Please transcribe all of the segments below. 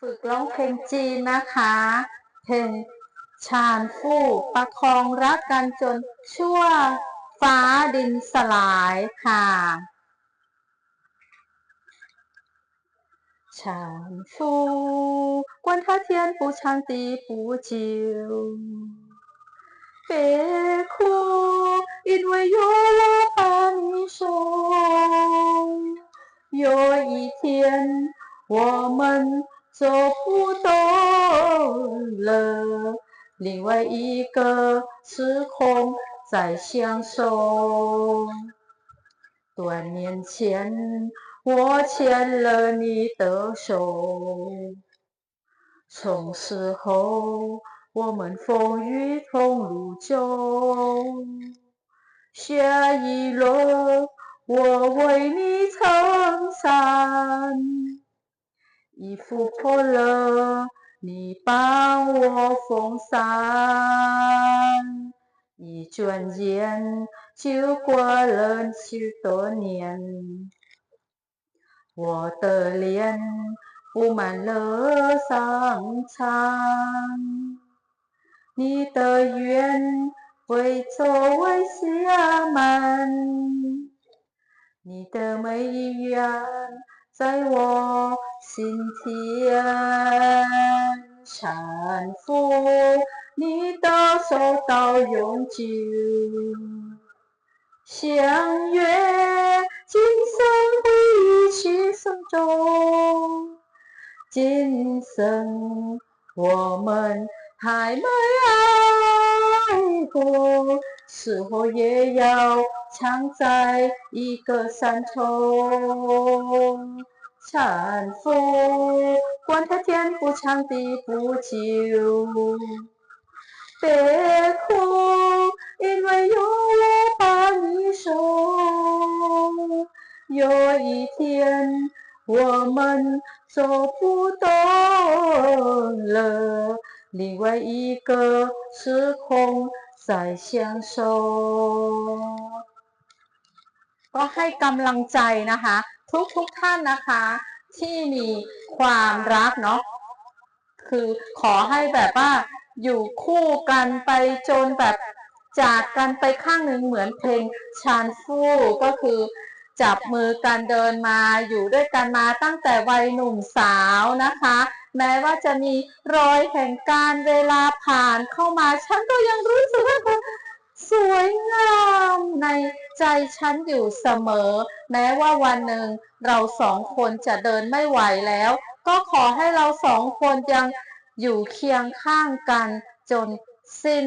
ฝึกร้องเพลงจีนนะคะ เพลงชานฟู่ประคองรักกันจนชั่วฟ้าดินสลายค่ะ 产妇，管他天不长地不久，别哭，因为有我把你守。有一天，我们 走不动了，另外一个时空在相守。多年前，我牵了你的手，从此后我们风雨同路走。下一轮我为你撑伞，衣服破了你帮我缝上。一转眼就过了许多年，我的脸布满了伤残，你的愿会作为厦门，你的每一愿在我心田。搀扶你的手到永久，相约今生会一起守中。今生我们还没爱过，死后也要藏在一个山头。搀扶，管他天不长地不久。别哭，因为有我把你守。有一天，我们走不动了，另外一个时空在相守。 ก็ให้กำลังใจนะคะ ทุกทุกๆท่านนะคะ ที่มีความรักเนาะคือขอให้แบบว่าอยู่คู่กันไปจนแบบจากกันไปข้างหนึ่งเหมือนเพลงชานฟู่ก็คือจับมือกันเดินมาอยู่ด้วยกันมาตั้งแต่วัยหนุ่มสาวนะคะ แม้ว่าจะมีรอยแห่งการเวลาผ่านเข้ามา ฉันก็ยังรู้สึกว่า สวยงามในใจฉันอยู่เสมอ แม้ว่าวันหนึ่งเราสองคนจะเดินไม่ไหวแล้ว ก็ขอให้เราสองคนยังอยู่เคียงข้างกันจนสิ้น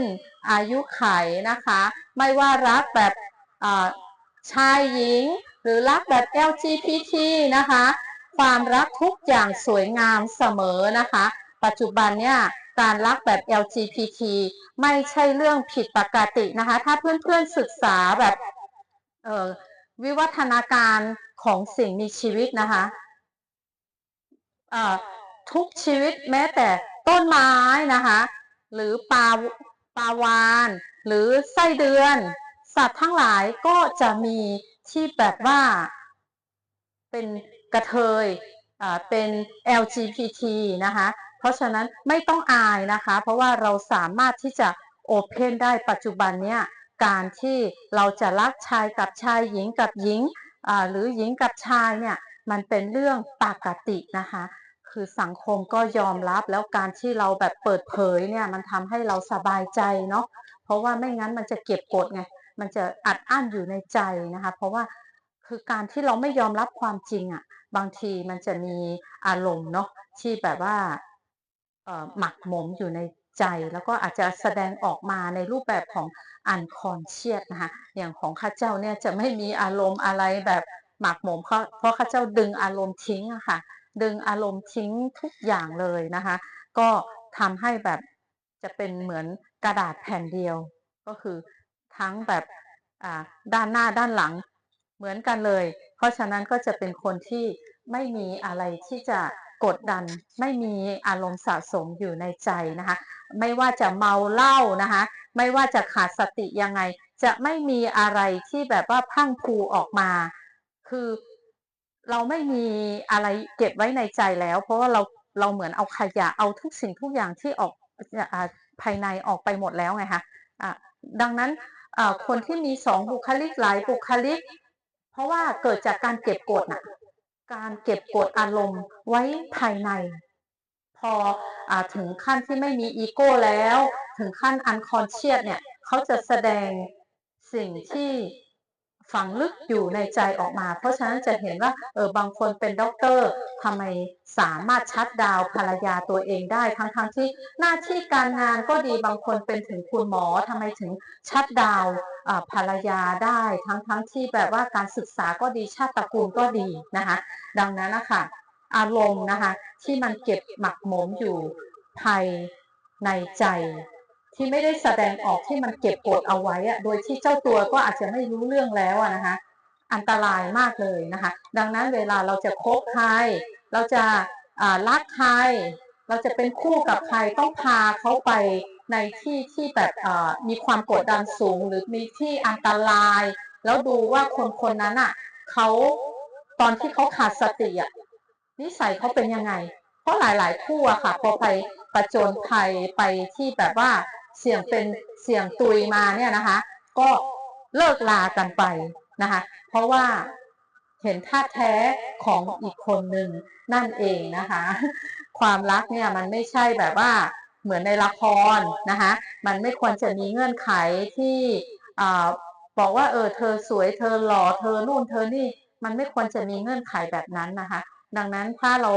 อายุไขนะคะ ไม่ว่ารักแบบอ่าชายหญิง หรือรักแบบ LGBT นะคะ ความรักทุกอย่างสวยงามเสมอนะคะ ปัจจุบันเนี่ย การรักแบบ LGBT ไม่ใช่เรื่องผิดปกตินะคะ ถ้าเพื่อนๆศึกษาแบบวิวัฒนาการของสิ่งมีชีวิตนะคะทุกชีวิตแม้แต่ต้นไม้นะคะ หรือปลาปลาวาน หรือไส้เดือน สัตว์ทั้งหลายก็จะมีที่แบบว่าเป็นกระเทยเป็น LGBT นะคะ ราะฉะนั้นไม่ต้องอายนะคะ เพราะว่าเราสามารถที่จะโอเพนได้ปัจจุบันเนี่ยการที่เราจะรักชายกับชายหญิงกับหญิงหรือหญิงกับชายเนี่ยมันเป็นเรื่องปกตินะคะ คือสังคมก็ยอมรับแล้วการที่เราแบบเปิดเผยเนี่ยมันทำให้เราสบายใจเนาะเพราะว่าไม่งั้นมันจะเก็บกดไงมันจะอัดอั้นอยู่ในใจนะคะ เพราะว่าคือการที่เราไม่ยอมรับความจริงอะ่ะบางทีมันจะมีอารมณ์เนาะที่แบบว่า หมักหมมอยู่ในใจ แล้วก็อาจจะแสดงออกมาในรูปแบบของอันคอนเชียสนะคะอย่างของข้าเจ้าเนี่ยจะไม่มีอารมณ์อะไรแบบหมักหมมเพราะเพราะข้าเจ้าดึงอารมณ์ทิ้งอะค่ะดึงอารมณ์ทิ้งทุกอย่างเลยนะคะ ก็ทำให้แบบจะเป็นเหมือนกระดาษแผ่นเดียว ก็คือทั้งแบบด้านหน้าด้านหลังเหมือนกันเลย เพราะฉะนั้นก็จะเป็นคนที่ไม่มีอะไรที่จะ กดดันไม่มีอารมณ์สะสมอยู่ในใจนะคะ ไม่ว่าจะเมาเหล้านะคะ ไม่ว่าจะขาดสติยังไง จะไม่มีอะไรที่แบบว่าพังพูออกมา คือเราไม่มีอะไรเก็บไว้ในใจแล้ว เพราะว่าเราเราเหมือนเอาขยะเอาทุกสิ่งทุกอย่างที่ออกภายในออกไปหมดแล้วไงคะะดังนั้นคนที่มีสองบุคลิกหลายบุคลิก เพราะว่าเกิดจากการเก็บกดน่ะ การเก็บกดอารมณ์ไว้ภายใน พออถึงขั้นที่ไม่มีอีโก้แล้ว ถึงขั้นอันคอนเชียสเนี่ยเขาจะแสดงสิ่งที่ ฝังลึกอยู่ในใจออกมา เพราะฉะนั้นจะเห็นว่าเออบางคนเป็นด็อกเตอร์ทำไมสามารถชัดดาวภรรยาตัวเองได้ ทั้งๆทที่หน้าที่การงานก็ดีบางคนเป็นถึงคุณหมอทำไมถึงชัดดาวอ่าภรรยาได้ ทั้งๆทที่แบบว่าการศึกษาก็ดีชาติตระกูลก็ดีนะคะดังนั้นนะคะอารมณ์นะคะที่มันเก็บหมักหมมอยู่ภายในใจ ที่ไม่ได้แสดงออกที่มันเก็บกดเอาไว้อะโดยที่เจ้าตัวก็อาจจะไม่รู้เรื่องแล้วนะคะอันตรายมากเลยนะคะ ดังนั้นเวลาเราจะคบใคร เราจะรักใคร เราจะเป็นคู่กับใครต้องพาเขาไปในที่ที่แบบมีความกดดันสูง หรือมีที่อันตราย แล้วดูว่าคนคนนั้นอะเขาตอนที่เขาขาดสติอะนิสัยเขาเป็นยังไง เพราะหลาย ๆ คู่อะค่ะพอไปประจนภัยไปที่แบบว่า เสี่ยงเป็นเสี่ยงตุยมาเนี่ยนะคะ ก็เลิกลากันไปนะคะ เพราะว่าเห็นท่าแท้ของอีกคนหนึ่งนั่นเองนะคะ ความรักเนี่ยมันไม่ใช่แบบว่าเหมือนในละครนะคะ มันไม่ควรจะมีเงื่อนไขที่อ่าบอกว่าเออเธอสวยเธอหล่อเธอนู่นเธอนี่ มันไม่ควรจะมีเงื่อนไขแบบนั้นนะคะ ดังนั้นถ้าเรา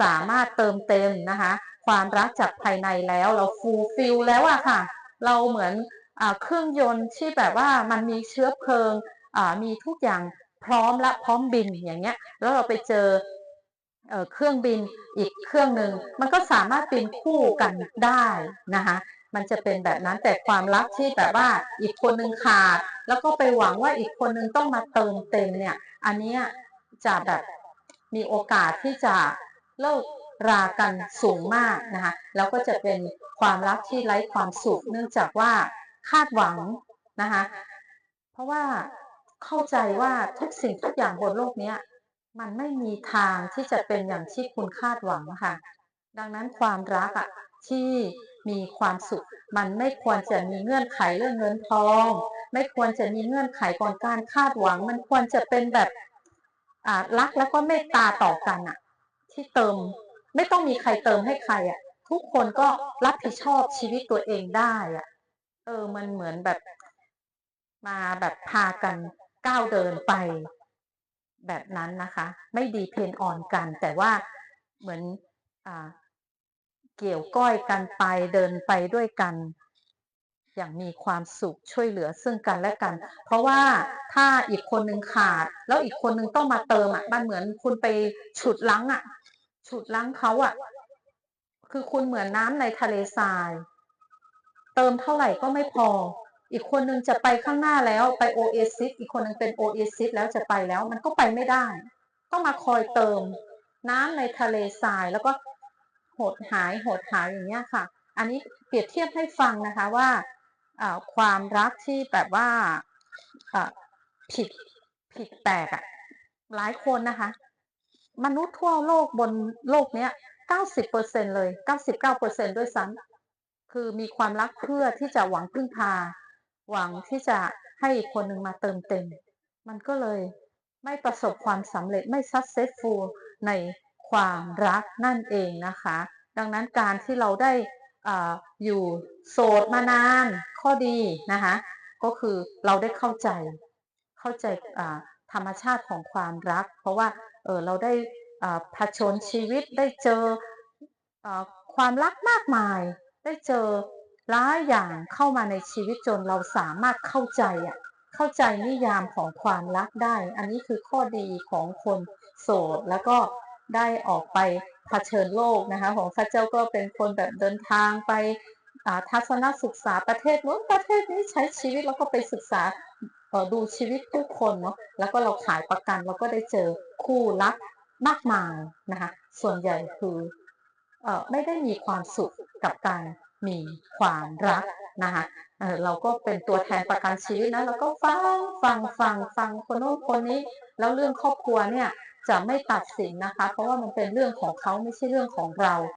สามารถเติมเต็มนะคะ ความรักจากภายในแล้วเราฟูลฟิลแล้วอะค่ะ เราเหมือนอเครื่องยนต์ที่แบบว่ามันมีเชื้อเพลิงมีทุกอย่างพร้อมและพร้อมบินอย่างเงี้ย แล้วเราไปเจอเครื่องบินอีกเครื่องหนึ่งมันก็สามารถบินคู่กันได้นะคะมันจะเป็นแบบนั้นแต่ความรักที่แบบว่าอีกคนหนึ่งขาด แล้วก็ไปหวังว่าอีกคนหนึ่งต้องมาเติมเต็มเนี่ย อันเนี้ยจะแบบมีโอกาสที่จะเลิก รากันสูงมากนะคะแล้วก็จะเป็นความรักที่ไร้ความสุข เนื่องจากว่าคาดหวังนะคะเพราะว่าเข้าใจว่าทุกสิ่งทุกอย่างบนโลกนี้มันไม่มีทางที่จะเป็นอย่างที่คุณคาดหวังค่ะ ดังนั้นความรักอะที่มีความสุข มันไม่ควรจะมีเงื่อนไขเรื่องเงินทอง ไม่ควรจะมีเงื่อนไขก่อนการคาดหวัง มันควรจะเป็นแบบรักแล้วก็เมตตาต่อกันอะ ที่เติม ไม่ต้องมีใครเติมให้ใครอะ ทุกคนก็รับผิดชอบชีวิตตัวเองได้อะ เออ มันเหมือนแบบมาแบบพากันก้าวเดินไปแบบนั้นนะคะ ไม่ดีเพนออนกัน แต่ว่าเหมือนอ่าเกี่ยวก้อยกันไปเดินไปด้วยกัน อย่างมีความสุขช่วยเหลือซึ่งกันและกัน เพราะว่าถ้าอีกคนหนึ่งขาด แล้วอีกคนหนึ่งต้องมาเติมอะมันเหมือนคุณไปฉุดลังอะ ฉุดลังเขาอะ คือคุณเหมือนน้ำในทะเลทราย เติมเท่าไหร่ก็ไม่พอ อีกคนหนึ่งจะไปข้างหน้าแล้วไปโอเอซิสอีกคนหนึ่งเป็นโอเอซิสแล้วจะไปแล้ว มันก็ไปไม่ได้ ต้องมาคอยเติม น้ำในทะเลทรายแล้วก็หดหายหดหายอย่างเงี้ยค่ะ อันนี้เปรียบเทียบให้ฟังนะคะว่าความรักที่แบบว่าผิดผิดแปลกอะหลายคนนะคะ มนุษย์ทั่วโลกบนโลกเนี้ย90%เปอร์เซ็นเลย99%ด้วยซ้ำคือมีความรักเพื่อที่จะหวังพึ่งพา หวังที่จะให้อีกคนหนึ่งมาเติมเต็ม มันก็เลยไม่ประสบความสำเร็จไม่ successful ในความรักนั่นเองนะคะ ดังนั้นการที่เราได้อาอยู่โสดมานานข้อดีนะคะก็คือเราได้เข้าใจเข้าใจธรรมชาติของความรัก เพราะว่า เออเราได้ผชนชีวิตได้เจออความรักมากมาย ได้เจอหลายอย่างเข้ามาในชีวิตจนเราสามารถเข้าใจอะเข้าใจนิยามของความรักได้ อันนี้คือข้อดีของคนโสดแล้วก็ได้ออกไปเผชิญโลกนะคะของข้าเจ้าก็เป็นคนแบบเดินทางไปทัศนศึกษาประเทศนู้นประเทศนี้ใช้ชีวิตแล้วก็ไปศึกษา ดูชีวิตผู้คนเนาะแล้วก็เราขายประกันเราก็ได้เจอคู่รักมากมายนะคะส่วนใหญ่คือเออไม่ได้มีความสุขกับการมีความรักนะคะเออเราก็เป็นตัวแทนประกันชีวิตนะเราก็ฟังฟังฟังฟังคนโน้นคนนี้ แล้วเรื่องครอบครัวเนี่ยจะไม่ตัดสินนะคะ เพราะว่ามันเป็นเรื่องของเขาไม่ใช่เรื่องของเรา